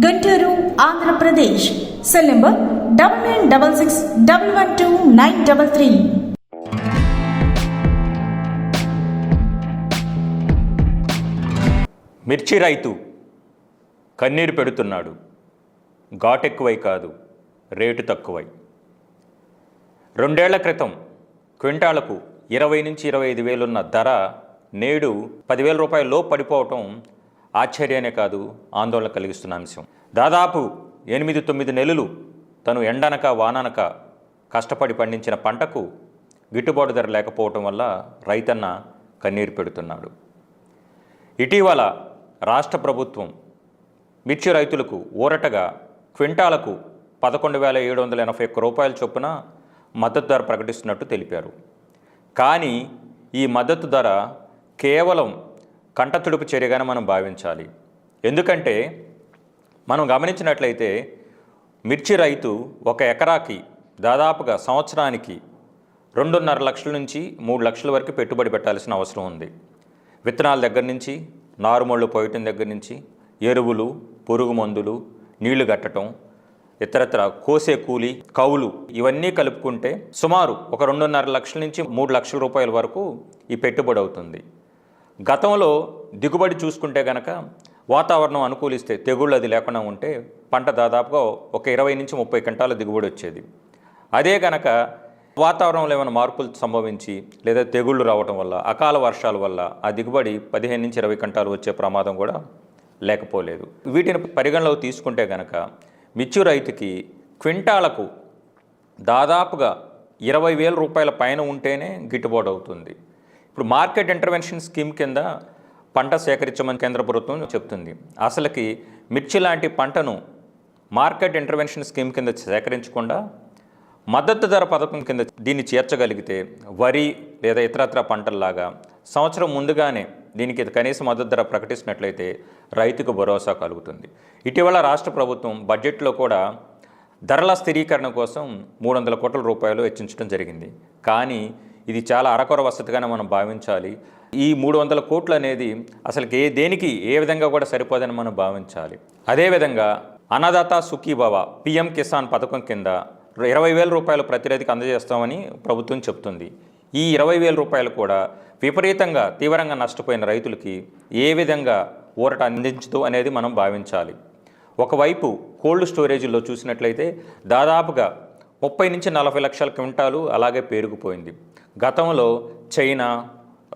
Guntur Andhra Pradesh. Cell number double nine double six double one two nine double three. మిర్చి రైతు కన్నీరు పెడుతున్నాడు. ఘాటెక్కువై కాదు రేటు తక్కువై. రెండేళ్ళ క్రితం క్వింటాలకు ఇరవై నుంచి ఇరవై ఐదు వేలున్న ధర నేడు పదివేల రూపాయల పడిపోవటం ఆశ్చర్యానే కాదు ఆందోళన కలిగిస్తున్న అంశం. దాదాపు ఎనిమిది తొమ్మిది నెలలు తను ఎండనక వాననక కష్టపడి పండించిన పంటకు గిట్టుబాటు ధర లేకపోవటం వల్ల రైతన్న కన్నీరు పెడుతున్నాడు. ఇటీవల రాష్ట్ర ప్రభుత్వం మిర్చి రైతులకు ఊరటగా క్వింటాలకు పదకొండు వేల ఏడు వందల ఎనభై ఒక్క రూపాయల చొప్పున మద్దతు ధర ప్రకటిస్తున్నట్టు తెలిపారు. కానీ ఈ మద్దతు ధర కేవలం కంటతుడుపు చర్యగానే మనం భావించాలి. ఎందుకంటే మనం గమనించినట్లయితే మిర్చి రైతు ఒక ఎకరాకి దాదాపుగా సంవత్సరానికి రెండున్నర లక్షల నుంచి మూడు లక్షల వరకు పెట్టుబడి పెట్టాల్సిన అవసరం ఉంది. విత్తనాల దగ్గర నుంచి నారుమళ్ళు పోయటం దగ్గర నుంచి ఎరువులు పురుగు మందులు నీళ్ళు కట్టడం ఇతరత్ర కోసే కూలి కౌలు ఇవన్నీ కలుపుకుంటే సుమారు ఒక రెండున్నర లక్షల నుంచి మూడు లక్షల రూపాయల వరకు ఈ పెట్టుబడి అవుతుంది. గతంలో దిగుబడి చూసుకుంటే గనక వాతావరణం అనుకూలిస్తే తెగుళ్ళు అది లేకుండా ఉంటే పంట దాదాపుగా ఒక ఇరవై నుంచి ముప్పై క్వింటాల దిగుబడి వచ్చేది. అదే గనక వాతావరణంలో ఏమైనా మార్పులు సంభవించి లేదా తెగుళ్ళు రావటం వల్ల అకాల వర్షాల వల్ల ఆ దిగుబడి పదిహేను నుంచి ఇరవై గంటలు వచ్చే ప్రమాదం కూడా లేకపోలేదు. వీటిని పరిగణలోకి తీసుకుంటే గనక మిర్చి రైతుకి క్వింటాలకు దాదాపుగా ఇరవై వేల రూపాయల పైన ఉంటేనే గిట్టుబాటు అవుతుంది. ఇప్పుడు మార్కెట్ ఇంటర్వెన్షన్ స్కీమ్ కింద పంట సేకరించమని కేంద్ర ప్రభుత్వం చెప్తుంది. అసలుకి మిర్చి లాంటి పంటను మార్కెట్ ఇంటర్వెన్షన్ స్కీమ్ కింద సేకరించకుండా మద్దతు ధర పథకం కింద దీన్ని చేర్చగలిగితే వరి లేదా ఇతరత్ర పంటల్లాగా సంవత్సరం ముందుగానే దీనికి కనీస మద్దతు ధర ప్రకటించినట్లయితే రైతుకు భరోసా కలుగుతుంది. ఇటీవల రాష్ట్ర ప్రభుత్వం బడ్జెట్లో కూడా ధరల స్థిరీకరణ కోసం మూడు వందల కోట్ల రూపాయలు వెచ్చించడం జరిగింది. కానీ ఇది చాలా అరకొర వసతిగానే మనం భావించాలి. ఈ మూడు వందల కోట్లు అనేది అసలు ఏ దేనికి ఏ విధంగా కూడా సరిపోదని మనం భావించాలి. అదేవిధంగా అన్నదాత సుఖీభవ పిఎం కిసాన్ పథకం కింద ఇరవై వేల రూపాయలు ప్రతి రైతుకి అందజేస్తామని ప్రభుత్వం చెప్తుంది ఈ ఇరవై వేల రూపాయలు కూడా విపరీతంగా తీవ్రంగా నష్టపోయిన రైతులకి ఏ విధంగా ఊరట అందించదు అనేది మనం భావించాలి. ఒకవైపు కోల్డ్ స్టోరేజీల్లో చూసినట్లయితే దాదాపుగా ముప్పై నుంచి నలభై లక్షల క్వింటాలు అలాగే పేరుకుపోయింది. గతంలో చైనా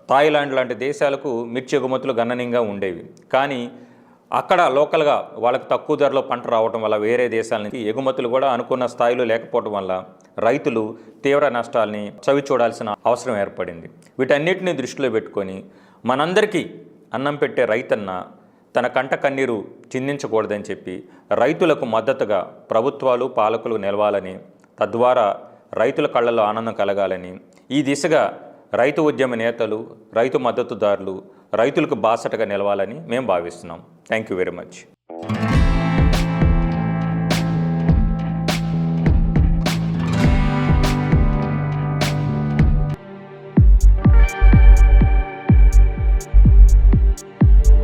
థాయిలాండ్ లాంటి దేశాలకు మిర్చి ఎగుమతులు గణనీయంగా ఉండేవి. కానీ అక్కడ లోకల్గా వాళ్ళకి తక్కువ ధరలో పంట రావడం వల్ల వేరే దేశాల నుంచి ఎగుమతులు కూడా అనుకున్న స్థాయిలో లేకపోవడం వల్ల రైతులు తీవ్ర నష్టాల్ని చవి చూడాల్సిన అవసరం ఏర్పడింది. వీటన్నిటిని దృష్టిలో పెట్టుకొని మనందరికీ అన్నం పెట్టే రైతన్న తన కంట కన్నీరు చిందించకూడదని చెప్పి రైతులకు మద్దతుగా ప్రభుత్వాలు పాలకులు నిలవాలని తద్వారా రైతుల కళ్ళలో ఆనందం కలగాలని. ఈ దిశగా రైతు ఉద్యమ నేతలు రైతు మద్దతుదారులు రైతులకు బాసటగా నిలవాలని మేము భావిస్తున్నాం. Thank you very much